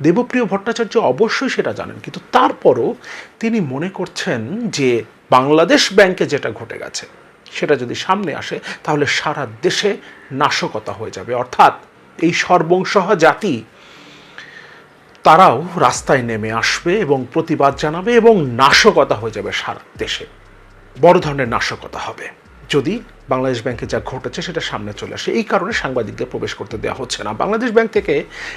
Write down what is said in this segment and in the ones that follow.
দেবপ্রিয় ভট্টাচার্য অবশ্যই সেটা জানেন, কিন্তু তারপরও তিনি মনে করছেন যে বাংলাদেশ ব্যাংকে যেটা ঘটে গেছে, সেটা যদি সামনে আসে, তাহলে সারা দেশে নাশকতা হয়ে যাবে। অর্থাৎ এই সর্বংসহ জাতি, তারাও রাস্তায় নেমে আসবে এবং প্রতিবাদ জানাবে এবং নাশকতা হয়ে যাবে সারা দেশে। বড় ধরনের নাশকতা হবে। যদি বাংলাদেশ ব্যাংকে যা ঘটেছে সেটা সামনে চলে আসে। এই কারণে সাংবাদিকদের প্রবেশ করতে দেওয়া হচ্ছে না। বাংলাদেশ ব্যাংক থেকে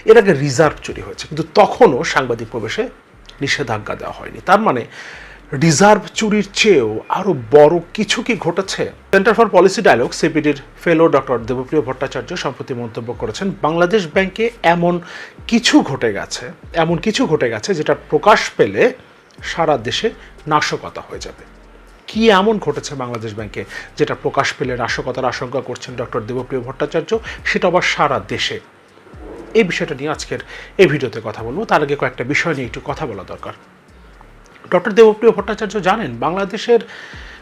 এর আগে রিজার্ভ চুরি হয়েছে, কিন্তু তখনও সাংবাদিক প্রবেশে নিষেধাজ্ঞা দেওয়া হয়নি। তার মানে রিজার্ভ চুরির চেয়েও আরও বড় কিছু কি ঘটেছে? সেন্টার ফর পলিসি ডায়ালগ সিপিডির ফেলো ডক্টর দেবপ্রিয় ভট্টাচার্য সম্প্রতি মন্তব্য করেছেন, বাংলাদেশ ব্যাংকে এমন কিছু ঘটে গেছে, এমন কিছু ঘটে গেছে যেটা প্রকাশ পেলে সারা দেশে নাশকতা হয়ে যাবে। কি এমন ঘটেছে বাংলাদেশ ব্যাংকে যেটা প্রকাশ পেলে নাশকতার আশঙ্কা করছেন ডক্টর দেবপ্রিয় ভট্টাচার্য? সেটা আবার সারা দেশে। এই বিষয়টা নিয়ে আজকের এই ভিডিওতে কথা বলব। তার আগে কয়েকটা বিষয় নিয়ে একটু কথা বলা দরকার। ডক্টর দেবপ্রিয় ভট্টাচার্য জানেন, বাংলাদেশের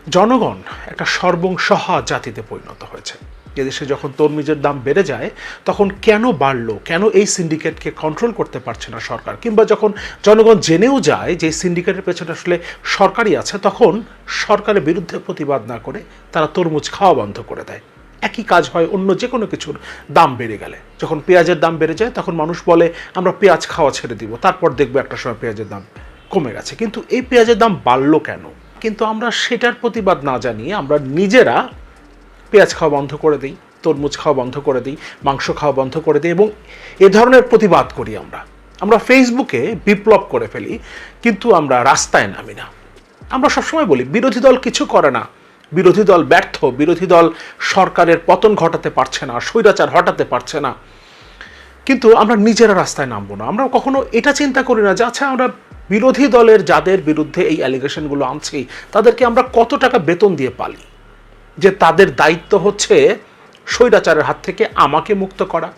জনগণ একটা সর্বংসহা জাতিতে পরিণত হয়েছে। এদেশে যখন তরমুজের দাম বেড়ে যায়, তখন কেন বাড়লো? কেন এই সিন্ডিকেটকে কন্ট্রোল করতে পারছে না সরকার? কিংবা যখন জনগণ জেনেও যায় যে সিন্ডিকেটের পেছনে আসলে সরকারই আছে, তখন সরকারের বিরুদ্ধে প্রতিবাদ না করে তারা তরমুজ খাওয়া বন্ধ করে দেয়। একই কাজ হয় অন্য যে কোনো কিছুর দাম বেড়ে গেলে। যখন পেঁয়াজের দাম বেড়ে যায়, তখন মানুষ বলে, আমরা পেঁয়াজ খাওয়া ছেড়ে দিব। তারপর দেখব একটা সময় পেঁয়াজের দাম কমে গেছে। কিন্তু এই পেঁয়াজের দাম বাড়লো কেন? কিন্তু আমরা সেটার প্রতিবাদ না জানিয়ে আমরা নিজেরা পেঁয়াজ খাওয়া বন্ধ করে দিই, তরমুজ খাওয়া বন্ধ করে দিই, মাংস খাওয়া বন্ধ করে দিই এবং এ ধরনের প্রতিবাদ করি আমরা। আমরা ফেসবুকে বিপ্লব করে ফেলি, কিন্তু আমরা রাস্তায় নামি না। আমরা সবসময় বলি, বিরোধী দল কিছু করে না। বিরোধী দল ব্যর্থ, বিরোধী দল সরকারের পতন ঘটাতে পারছে না, স্বৈরাচার হটাতে পারছে না। কিন্তু আমরা নিজেরা রাস্তায় নামবো না। আমরা কখনো এটা চিন্তা করি না যে আচ্ছা আমরা বিরোধী দলের যাদের বিরুদ্ধে এই অ্যালিগেশনগুলো আনছি, তাদেরকে আমরা কত টাকা বেতন দিয়ে পালি? যে তাদের দায়িত্ব হচ্ছে স্বৈরাচারের হাত থেকে আমাকে মুক্ত করা।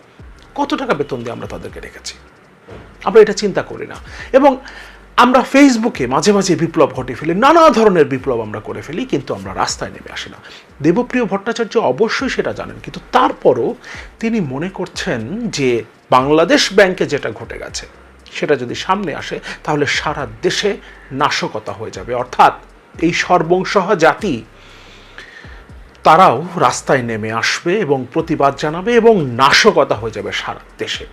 কত টাকা বেতন দিয়ে আমরা তাদেরকে রেখেছি? আমরা এটা চিন্তা করি না। এবং আমরা ফেসবুকে মাঝে মাঝে বিপ্লব ঘটে ফেলি, নানা ধরনের বিপ্লব আমরা করে ফেলি, কিন্তু আমরা রাস্তায় নেমে আসি না। দেবপ্রিয় ভট্টাচার্য অবশ্যই সেটা জানেন, কিন্তু তারপরও তিনি মনে করছেন যে বাংলাদেশ ব্যাংকে যেটা ঘটে গেছে, সেটা যদি সামনে আসে, তাহলে সারা দেশে নাশকতা হয়ে যাবে। অর্থাৎ এই সর্বংসহ জাতি তারাও রাস্তায় নেমে আসবে এবং প্রতিবাদ জানাবে এবং নাশকতা হয়ে যাবে সারা দেশে।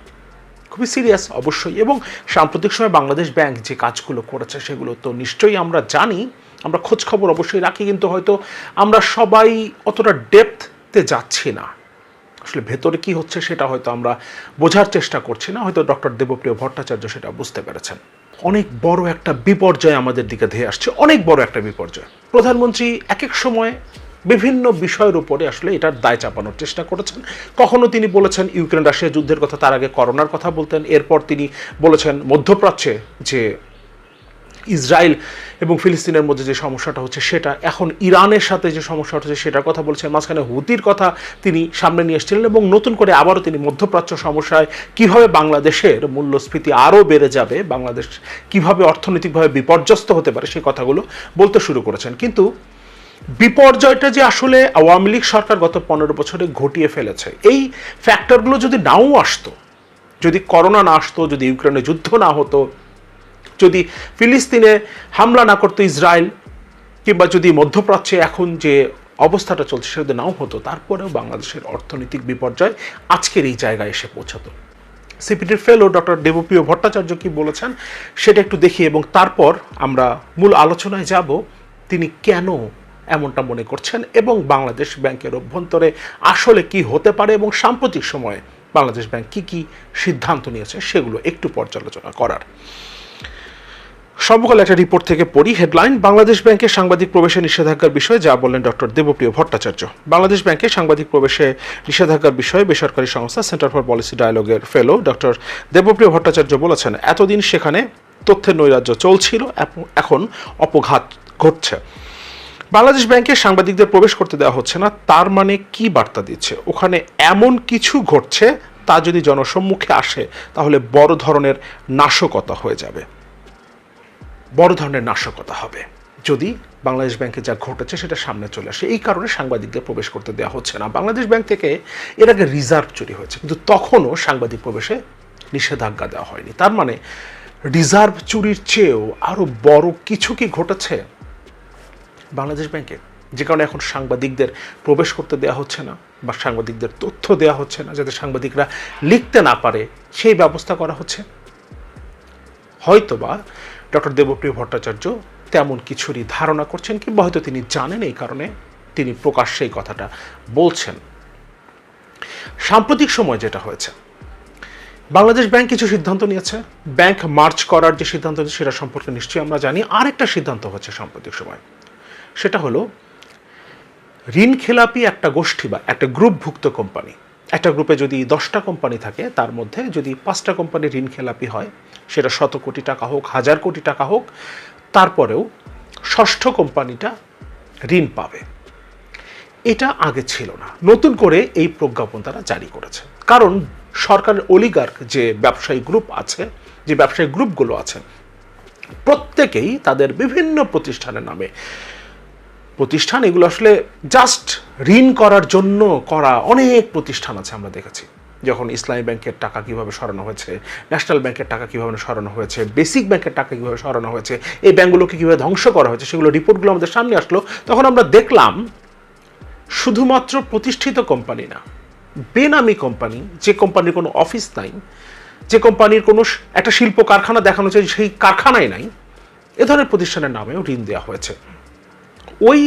খুবই সিরিয়াস অবশ্যই এবং সাম্প্রতিক সময় বাংলাদেশ ব্যাংক যে কাজগুলো করেছে সেগুলো তো নিশ্চয়ই আমরা জানি। আমরা খোঁজ খবর অবশ্যই রাখি কিন্তু হয়তো আমরা সবাই অতটা ডেপথতে যাচ্ছি না। আসলে ভেতরে কি হচ্ছে সেটা হয়তো আমরা বোঝার চেষ্টা করছি না। হয়তো ডক্টর দেবপ্রিয় ভট্টাচার্য সেটা বুঝতে পেরেছেন। অনেক বড় একটা বিপর্যয় আমাদের দিকে ধেয়ে আসছে। অনেক বড় একটা বিপর্যয়। প্রধানমন্ত্রী এক এক সময় বিভিন্ন বিষয়ের উপরে আসলে এটার দায় চাপানোর চেষ্টা করেছেন। কখনো তিনি বলেছেন ইউক্রেন রাশিয়া যুদ্ধের কথা, তার আগে করোনার কথা বলতেন। এরপর তিনি বলেছেন মধ্যপ্রাচ্যে যে ইসরায়েল এবং ফিলিস্তিনের মধ্যে যে সমস্যাটা হচ্ছে সেটা, এখন ইরানের সাথে যে সমস্যাটা হচ্ছে সেটার কথা বলছেন। মাঝখানে হুতির কথা তিনি সামনে নিয়ে এসেছিলেন এবং নতুন করে আবারও তিনি মধ্যপ্রাচ্য সমস্যায় কীভাবে বাংলাদেশের মূল্যস্ফীতি আরও বেড়ে যাবে, বাংলাদেশ কীভাবে অর্থনৈতিকভাবে বিপর্যস্ত হতে পারে সেই কথাগুলো বলতে শুরু করেছেন। কিন্তু বিপর্যয়টা যে আসলে আওয়ামী লীগ সরকার গত পনেরো বছরে ঘটিয়ে ফেলেছে, এই ফ্যাক্টরগুলো যদি নাও আসতো, যদি করোনা না আসতো, যদি ইউক্রেনে যুদ্ধ না হতো, যদি ফিলিস্তিনে হামলা না করতো ইসরায়েল, কিংবা যদি মধ্যপ্রাচ্যে এখন যে অবস্থাটা চলছে সেটা নাও হতো, তারপরেও বাংলাদেশের অর্থনৈতিক বিপর্যয় আজকের এই জায়গায় এসে পৌঁছাতো। সিপিটির ফেলো ডক্টর দেবপ্রিয় ভট্টাচার্য কি বলেছেন, সেটা একটু দেখি এবং তারপর আমরা মূল আলোচনায় যাব, তিনি কেন এমনটা মনে করছেন এবং বাংলাদেশ ব্যাংকের অভ্যন্তরে আসলে কি হতে পারে এবং সাম্প্রতিক সময়ে বাংলাদেশ ব্যাংক কি কি সিদ্ধান্ত নিয়েছে সেগুলো একটু পর্যালোচনা করার। সর্বকাল একটা রিপোর্ট থেকে পড়ি, হেডলাইন, বাংলাদেশ ব্যাংকে সাংবাদিক প্রবেশে নিষেধাজ্ঞার বিষয়ে যা বললেন ডক্টর দেবপ্রিয় ভট্টাচার্য। বাংলাদেশ ব্যাংকে সাংবাদিক প্রবেশে নিষেধাজ্ঞার বিষয়ে বেসরকারি সংস্থা সেন্টার ফর পলিসি ডায়ালগের ফেলো ডক্টর দেবপ্রিয় ভট্টাচার্য বলেছেন, এতদিন সেখানে তথ্যের নৈরাজ্য চলছিল এখন অপঘাত ঘটছে। বাংলাদেশ ব্যাংকে সাংবাদিকদের প্রবেশ করতে দেওয়া হচ্ছে না, তার মানে কি বার্তা দিচ্ছে? ওখানে এমন কিছু ঘটছে, তা যদি জনসম্মুখে আসে, তাহলে বড় ধরনের নাশকতা হয়ে যাবে। বড় ধরনের নাশকতা হবে। যদি বাংলাদেশ ব্যাংকে যা ঘটেছে সেটা সামনে চলে আসে, এই কারণে সাংবাদিকদের প্রবেশ করতে দেওয়া হচ্ছে না। বাংলাদেশ ব্যাংক থেকে এর আগে রিজার্ভ চুরি হয়েছে, কিন্তু তখনও সাংবাদিক প্রবেশে নিষেধাজ্ঞা দেওয়া হয়নি। তার মানে রিজার্ভ চুরির চেয়েও আরও বড় কিছু কি ঘটেছে? বাংলাদেশ ব্যাংকে, যে কারণে এখন সাংবাদিকদের প্রবেশ করতে দেওয়া হচ্ছে না বা সাংবাদিকদের তথ্য দেওয়া হচ্ছে না, যাতে সাংবাদিকরা লিখতে না পারে, সেই ব্যবস্থা করা হচ্ছে। হয়তোবা ডক্টর দেবপ্রিয় ভট্টাচার্য তেমন কিছুরই ধারণা করছেন কিংবা হয়তো তিনি জানেন এই কারণে তিনি প্রকাশ্যে এই কথাটা বলছেন। সাম্প্রতিক সময় যেটা হয়েছে, বাংলাদেশ ব্যাংক কিছু সিদ্ধান্ত নিয়েছে। ব্যাংক মার্চ করার যে সিদ্ধান্ত সেটা সম্পর্কে নিশ্চয়ই আমরা জানি। আরেকটা সিদ্ধান্ত হচ্ছে সাম্প্রতিক সময়। সেটা হলো ঋণ খেলাপি একটা গোষ্ঠী বা একটা গ্রুপভুক্ত কোম্পানি। একটা গ্রুপে যদি দশটা কোম্পানি থাকে, তার মধ্যে যদি পাঁচটা কোম্পানি ঋণ খেলাপি হয়, সেটা শত কোটি টাকা হোক, হাজার কোটি টাকা হোক, তারপরেও ষষ্ঠ কোম্পানিটা ঋণ পাবে। এটা আগে ছিল না। নতুন করে এই প্রজ্ঞাপন তারা জারি করেছে। কারণ সরকারের অলিগার্ক যে ব্যবসায়ী গ্রুপ আছে, যে ব্যবসায়ী গ্রুপগুলো আছে, প্রত্যেকেই তাদের বিভিন্ন প্রতিষ্ঠানের নামে প্রতিষ্ঠান, এগুলো আসলে জাস্ট ঋণ করার জন্য করা অনেক প্রতিষ্ঠান আছে আমরা দেখেছি। যখন ইসলামী ব্যাংকের টাকা কীভাবে সরানো হয়েছে, ন্যাশনাল ব্যাংকের টাকা কীভাবে সরানো হয়েছে, বেসিক ব্যাংকের টাকা কীভাবে সরানো হয়েছে, এই ব্যাংকগুলোকে কীভাবে ধ্বংস করা হয়েছে, সেগুলো রিপোর্টগুলো আমাদের সামনে আসলো, তখন আমরা দেখলাম শুধুমাত্র প্রতিষ্ঠিত কোম্পানি না, বেনামি কোম্পানি, যে কোম্পানির কোনো অফিস নাই, যে কোম্পানির কোনো একটা শিল্প কারখানা দেখানো হচ্ছে সেই কারখানায় নাই, এ ধরনের প্রতিষ্ঠানের নামেও ঋণ দেওয়া হয়েছে। ওই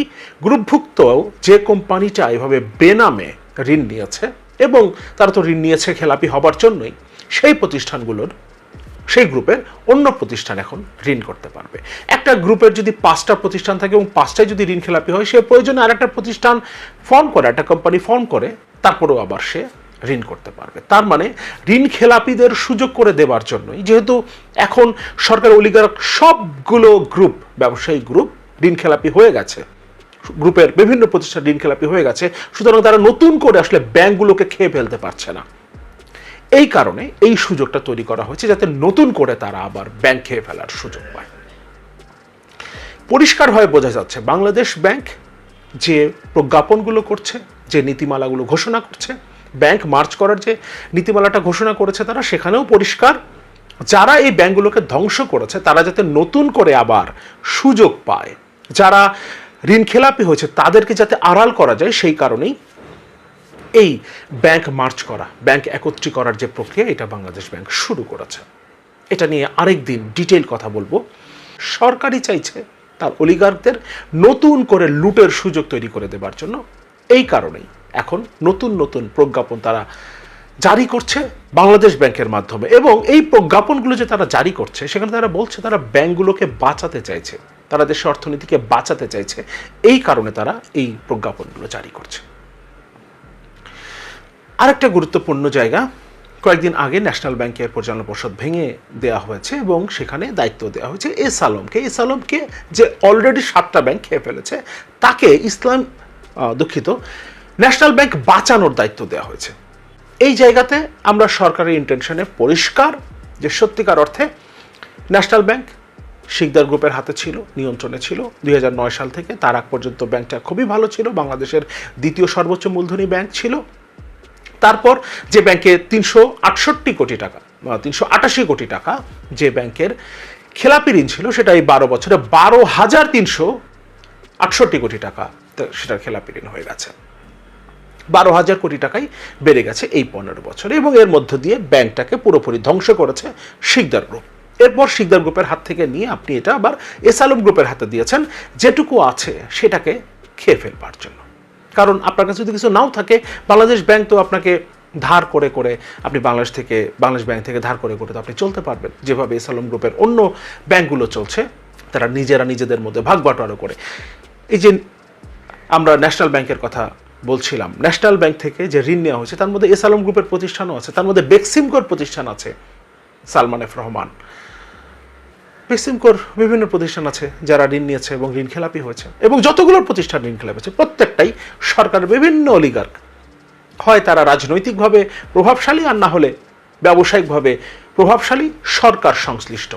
গ্রুপভুক্ত যে কোম্পানিটা এভাবে বেনামে ঋণ নিয়েছে এবং তারা তো ঋণ নিয়েছে, খেলাপি হবার জন্যই, সেই প্রতিষ্ঠানগুলোর, সেই গ্রুপের অন্য প্রতিষ্ঠান এখন ঋণ করতে পারবে। একটা গ্রুপের যদি পাঁচটা প্রতিষ্ঠান থাকে এবং পাঁচটায় যদি ঋণ খেলাপি হয়, সে প্রয়োজনে আরেকটা প্রতিষ্ঠান ফর্ম করে, একটা কোম্পানি ফর্ম করে, তারপরেও আবার সে ঋণ করতে পারবে। তার মানে ঋণ খেলাপিদের সুযোগ করে দেওয়ার জন্যই, যেহেতু এখন সরকার অলিগার সবগুলো গ্রুপ ব্যবসায়ী গ্রুপ ঋণ খেলাপি হয়ে গেছে। গ্রুপের বিভিন্ন প্রতিষ্ঠান ঋণ খেলাপি হয়ে গেছে। সুতরাং তারা নতুন করে আসলে ব্যাংকগুলোকে খেয়ে ফেলতে পারছে না। এই কারণে এই সুযোগটা তৈরি করা হয়েছে যাতে নতুন করে তারা আবার ব্যাংক খেয়ে ফেলার সুযোগ পায়। পরিষ্কারভাবে বোঝা যাচ্ছে, বাংলাদেশ ব্যাংক যে প্রজ্ঞাপনগুলো করছে, যে নীতিমালাগুলো ঘোষণা করছে, ব্যাংক মার্চ করার যে নীতিমালাটা ঘোষণা করেছে তারা, সেখানেও পরিষ্কার। যারা এই ব্যাংকগুলোকে ধ্বংস করেছে, তারা যাতে নতুন করে আবার সুযোগ পায়। যারা ঋণ খেলাপি হয়েছে, তাদেরকে যাতে আড়াল করা যায়, সেই কারণেই এই ব্যাংক মার্চ করা, ব্যাংক একত্রী করার যে প্রক্রিয়া, এটা বাংলাদেশ ব্যাংক শুরু করেছে। এটা নিয়ে আরেক দিন ডিটেল কথা বলব। সরকারই চাইছে তার অলিগারদের নতুন করে লুটের সুযোগ তৈরি করে দেবার জন্য। এই কারণেই এখন নতুন নতুন প্রজ্ঞাপন তারা জারি করছে বাংলাদেশ ব্যাংকের মাধ্যমে। এবং এই প্রজ্ঞাপনগুলো যে তারা জারি করছে, সেখানে তারা বলছে তারা ব্যাংকগুলোকে বাঁচাতে চাইছে। তারা দেশের অর্থনীতিকে বাঁচাতে চাইছে। এই কারণে তারা এই প্রজ্ঞাপনগুলো জারি করছে। আরেকটা গুরুত্বপূর্ণ জায়গা, কয়েকদিন আগে ন্যাশনাল ব্যাংকের পরিচালনা পর্ষদ ভেঙে দেওয়া হয়েছে এবং সেখানে দায়িত্ব দেওয়া হয়েছে এস আলমকে। এস আলমকে যে অলরেডি সাতটা ব্যাংক খেয়ে ফেলেছে, তাকে ইসলাম দুঃখিত, ন্যাশনাল ব্যাংক বাঁচানোর দায়িত্ব দেওয়া হয়েছে। এই জায়গাতে আমরা সরকারের ইন্টেনশনে পরিষ্কার যে সত্যিকার অর্থে ন্যাশনাল ব্যাংক শিকদার গ্রুপের হাতে ছিল, নিয়ন্ত্রণে ছিল। দুই হাজার নয় সাল থেকে তার আগ পর্যন্ত ব্যাংকটা খুবই ভালো ছিল। বাংলাদেশের দ্বিতীয় সর্বোচ্চ মূলধনী ব্যাংক ছিল। তারপর যে ব্যাংকে তিনশো আটষট্টি কোটি টাকা তিনশো আটাশি কোটি টাকা যে ব্যাংকের খেলাপি ঋণ ছিল, সেটা এই বারো বছরে বারো হাজার তিনশো আটষট্টি কোটি টাকা সেটার খেলাপি ঋণ হয়ে গেছে। বারো হাজার কোটি টাকাই বেড়ে গেছে এই পনেরো বছরে এবং এর মধ্য দিয়ে ব্যাংকটাকে পুরোপুরি ধ্বংস করেছে শিকদার গ্রুপ। এরপর শিকদার গ্রুপের হাত থেকে নিয়ে আপনি এটা আবার এস আলম গ্রুপের হাতে দিয়েছেন, যেটুকু আছে সেটাকে খেয়ে ফেলবার জন্য। কারণ আপনার কাছে যদি কিছু নাও থাকে, বাংলাদেশ ব্যাংক তো আপনাকে ধার করে করে আপনি বাংলাদেশ থেকে, বাংলাদেশ ব্যাংক থেকে ধার করে করে তো আপনি চলতে পারবেন। যেভাবে এস আলম গ্রুপের অন্য ব্যাংকগুলো চলছে, তারা নিজেরা নিজেদের মধ্যে ভাগ বাটোয়ারা করে। এই যে আমরা ন্যাশনাল ব্যাংকের কথা বলছিলাম, ন্যাশনাল ব্যাংক থেকে যে ঋণ নেওয়া হয়েছে, তার মধ্যে এস আলম গ্রুপের প্রতিষ্ঠানও আছে, তার মধ্যে বেক্সিমকোর প্রতিষ্ঠান আছে, সালমান এফ রহমান। বেক্সিমকোর বিভিন্ন প্রতিষ্ঠান আছে যারা ঋণ নিয়েছে এবং ঋণ খেলাপি হয়েছে। এবং যতগুলো প্রতিষ্ঠান ঋণ খেলাপি হয়েছে, প্রত্যেকটাই সরকারের বিভিন্ন অলিগার্ক হয় তারা রাজনৈতিকভাবে প্রভাবশালী আর না হলে ব্যবসায়িকভাবে প্রভাবশালী, সরকার সংশ্লিষ্ট।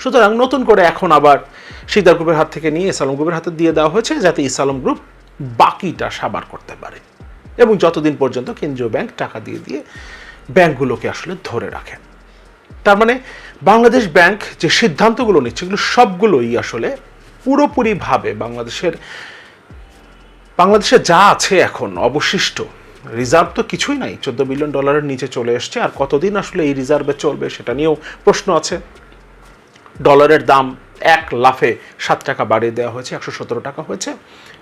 সুতরাং নতুন করে এখন আবার সিদ্ধার গ্রুপের হাত থেকে নিয়ে ইসালম গ্রুপের হাতে দিয়ে দেওয়া হয়েছে যাতে ইসালম গ্রুপ বাকিটা সাবার করতে পারে। এবং যতদিন পর্যন্ত কেন্দ্রীয় ব্যাংক টাকা দিয়ে দিয়ে ব্যাংকগুলোকে আসলে ধরে রাখে। তার মানে বাংলাদেশ ব্যাংক যে সিদ্ধান্তগুলো নিচ্ছে, এগুলো সবগুলোই আসলে পুরোপুরিভাবে বাংলাদেশের, বাংলাদেশে যা আছে এখন অবশিষ্ট, রিজার্ভ তো কিছুই নাই, চোদ্দ বিলিয়ন ডলারের নিচে চলে এসছে, আর কতদিন আসলে এই রিজার্ভে চলবে সেটা নিয়েও প্রশ্ন আছে। ডলারের দাম এক লাফে সাত টাকা বাড়িয়ে দেওয়া হয়েছে, একশো সতেরো টাকা হয়েছে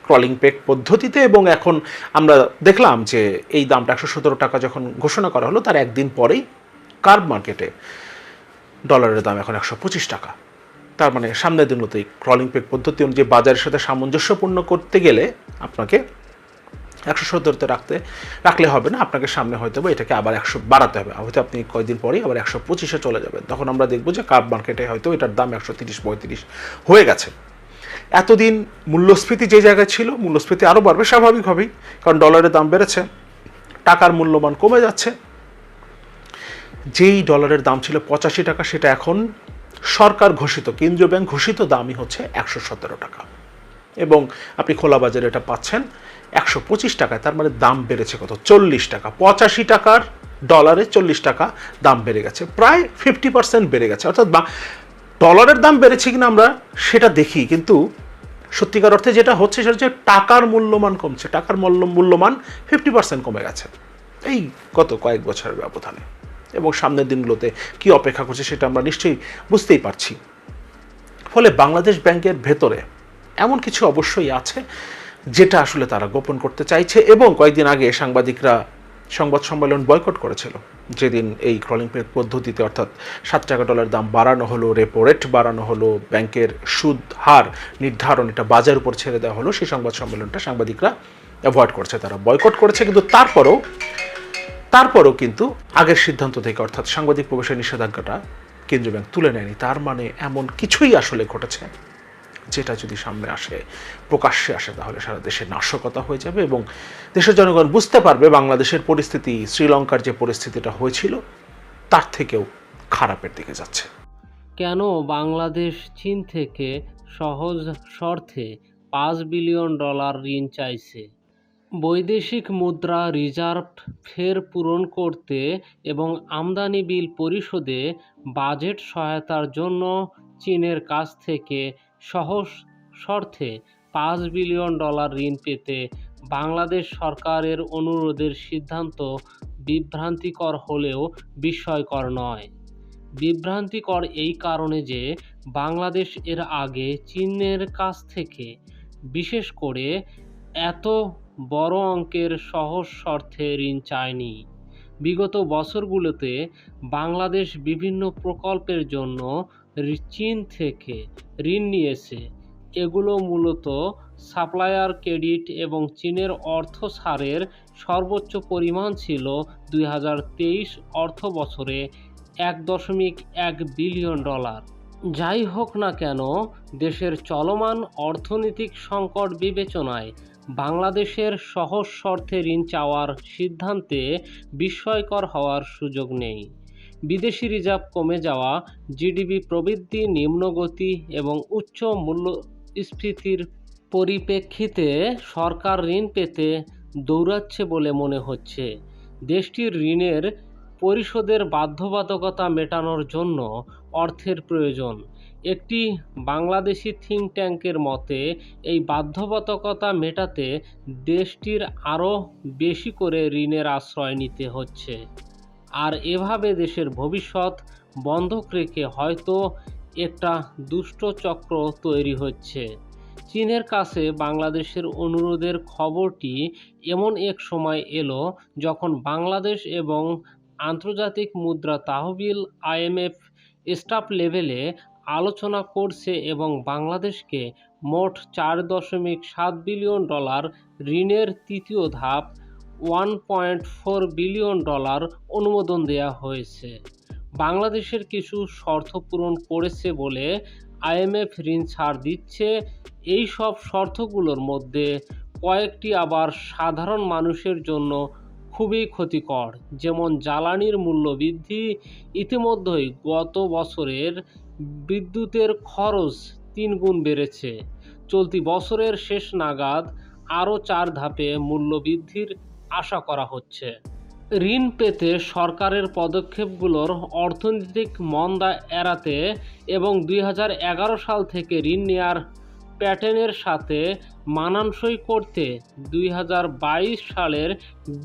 ক্রলিং পেক পদ্ধতিতে, এবং এখন আমরা দেখলাম যে এই দামটা একশো সতেরো টাকা যখন ঘোষণা করা হলো, তার একদিন পরেই কার্ব মার্কেটে ডলারের দাম এখন একশো পঁচিশ টাকা। তার মানে সামনের দিনগুলোতেই ক্রলিং পেক পদ্ধতি অনুযায়ী বাজারের সাথে সামঞ্জস্যপূর্ণ করতে গেলে আপনাকে একশো সত্তরতে রাখতে, রাখলে হবে না, আপনাকে সামনে হয়তো বা এটাকে আবার একশো বাড়াতে হবে। হয়তো আপনি কয়েকদিন পরেই আবার একশো পঁচিশে চলে যাবেন। তখন আমরা দেখব যে কার্ব মার্কেটে হয়তো এটার দাম একশো তিরিশ, পঁয়ত্রিশ হয়ে গেছে। এতদিন মূল্যস্ফীতি যে জায়গায় ছিল, মূল্যস্ফীতি আরও বাড়বে স্বাভাবিকভাবেই, কারণ ডলারের দাম বেড়েছে, টাকার মূল্যমান কমে যাচ্ছে। যেই ডলারের দাম ছিল পঁচাশি টাকা, সেটা এখন সরকার ঘোষিত, কেন্দ্রীয় ব্যাংক ঘোষিত দামই হচ্ছে একশো সতেরো টাকা। এবং আপনি খোলা বাজারে এটা পাচ্ছেন একশো পঁচিশ টাকায়, তার মানে দাম বেড়েছে কত? চল্লিশ টাকা। পঁচাশি টাকার ডলারে চল্লিশ টাকা দাম বেড়ে গেছে। প্রায় ফিফটি পার্সেন্ট বেড়ে গেছে। অর্থাৎ বা- ডলারের দাম বেড়েছে কিনা আমরা সেটা দেখি, কিন্তু সত্যিকার অর্থে যেটা হচ্ছে সেটা হচ্ছে টাকার মূল্যমান কমছে। টাকার মূল্য মূল্যমান ফিফটি পার্সেন্ট কমে গেছে। এই গত কয়েক বছরের ব্যবধানে। এবং সামনের দিনগুলোতে কি অপেক্ষা করছে সেটা আমরা নিশ্চয়ই বুঝতেই পারছি। ফলে বাংলাদেশ ব্যাংকের ভেতরে এমন কিছু অবশ্যই আছে যেটা আসলে তারা গোপন করতে চাইছে এবং কয়েকদিন আগে সাংবাদিকরা সংবাদ সম্মেলন বয়কট করেছিল। যেদিন এই ক্রলিং পেড পদ্ধতিতে অর্থাৎ সাত টাকা ডলার দাম বাড়ানো হলো রেপো রেট বাড়ানো হলো, ব্যাংকের সুদ হার নির্ধারণ এটা বাজার উপর ছেড়ে দেওয়া হলো, সেই সংবাদ সম্মেলনটা সাংবাদিকরা অ্যাভয়েড করছে, তারা বয়কট করেছে। কিন্তু তারপরেও তারপরও কিন্তু আগের সিদ্ধান্ত থেকে, অর্থাৎ সাংবাদিক প্রবেশের নিষেধাজ্ঞাটা কেন্দ্রীয় ব্যাংক তুলে নেয়নি। তার মানে এমন কিছুই আসলে ঘটেছে, যেটা যদি সামনে আসে, প্রকাশ্যে আসে, তাহলে সারা দেশে নাশকতা হয়ে যাবে এবং দেশের জনগণ বুঝতে পারবে বাংলাদেশের পরিস্থিতি, শ্রীলঙ্কার যে পরিস্থিতিটা হয়েছিল, তার থেকেও খারাপের দিকে যাচ্ছে। কেন বাংলাদেশ চীন থেকে সহজ শর্তে পাঁচ বিলিয়ন ডলার ঋণ চাইছে? বৈদেশিক মুদ্রা রিজার্ভ ফের পূরণ করতে এবং আমদানি বিল পরিশোধে বাজেট সহায়তার জন্য চীনের কাছ থেকে সহজ শর্তে পাঁচ বিলিয়ন ডলার ঋণ পেতে বাংলাদেশ সরকারের অনুরোধের সিদ্ধান্ত বিভ্রান্তিকর হলেও বিস্ময়কর নয়। বিভ্রান্তিকর এই কারণে যে বাংলাদেশ এর আগে চীনের কাছ থেকে বিশেষ করে এত বড় অঙ্কের সহজ শর্তে ঋণ চায়নি। বিগত বছরগুলোতে বাংলাদেশ বিভিন্ন প্রকল্পের জন্য চীন থেকে ঋণ নিয়েছে। এগুলো মূলত সাপ্লায়ার ক্রেডিট এবং চীনের অর্থ ছাড়ের সর্বোচ্চ পরিমাণ ছিল দুই হাজার তেইশ অর্থ বছরে এক দশমিক এক বিলিয়ন ডলার। যাই হোক না কেন, দেশের চলমান অর্থনৈতিক সংকট বিবেচনায় বাংলাদেশের সহজ শর্তে ঋণ চাওয়ার সিদ্ধান্তে বিস্ময়কর হওয়ার সুযোগ নেই। বিদেশি রিজার্ভ কমে যাওয়া, জিডিপি প্রবৃদ্ধি নিম্নগতি এবং উচ্চ মূল্যস্ফীতির পরিপ্রেক্ষিতে সরকার ঋণ পেতে দৌড়াচ্ছে বলে মনে হচ্ছে। দেশটির ঋণের পরিশোধের বাধ্যবাধকতা মেটানোর জন্য অর্থের প্রয়োজন। একটি বাংলাদেশি থিঙ্ক ট্যাঙ্কের মতে, এই বাধ্যবাধকতা মেটাতে দেশটির আরও বেশি করে ঋণের আশ্রয় নিতে হচ্ছে। আর এভাবে দেশের ভবিষ্যৎ বন্ধক রেখে হয়তো একটা দুষ্ট চক্র তৈরি হচ্ছে। চীনের কাছে বাংলাদেশের অনুরোধের খবরটি এমন এক সময় এলো যখন বাংলাদেশ এবং আন্তর্জাতিক মুদ্রা তহবিল আইএমএফ স্টাফ লেভেলে আলোচনা করছে এবং বাংলাদেশকে মোট চার দশমিক সাত বিলিয়ন ডলার ঋণের তৃতীয় ধাপ one point four billion dollar অনুমোদন দেওয়া হয়েছে। বাংলাদেশের কিছু শর্ত পূরণ করেছে বলে আইএমএফ ঋণ ছাড় দিচ্ছে। এই সব শর্তগুলোর মধ্যে কয়েকটি আবার সাধারণ মানুষের জন্য খুবই ক্ষতিকর। যেমন জ্বালানির মূল্য বৃদ্ধি, ইতিমধ্যেই গত বছরের বিদ্যুতের খরচ তিন গুণ বেড়েছে। চলতি বছরের শেষ নাগাদ আরও চার ধাপে মূল্য বৃদ্ধির আশা করা হচ্ছে। ঋণ পেতে সরকারের পদক্ষেপগুলোর অর্থনৈতিক মন্দা এড়াতে এবং দুই হাজার এগারো সাল থেকে ঋণ নেওয়ার প্যাটার্নের সাথে মানানসই করতে দুই হাজার বাইশ সালের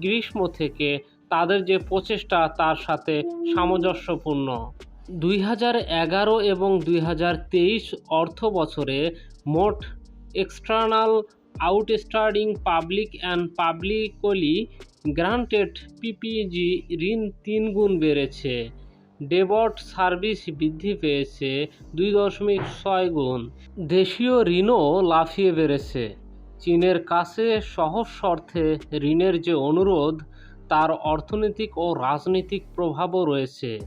গ্রীষ্ম থেকে তাদের যে প্রচেষ্টা, তার সাথে সামঞ্জস্যপূর্ণ। দুই এবং দুই অর্থ বছরে মোট external outstanding public and publicly guaranteed PPG ঋণ তিন গুণ বেড়েছে। ডেবট সার্ভিস বৃদ্ধি পেয়েছে দুই দশমিক ছয় গুণ। দেশীয় ঋণও লাফিয়ে বেড়েছে। চীনের কাছে সহজ শর্তে ঋণের যে অনুরোধ, তার অর্থনৈতিক ও রাজনৈতিক প্রভাবও রয়েছে।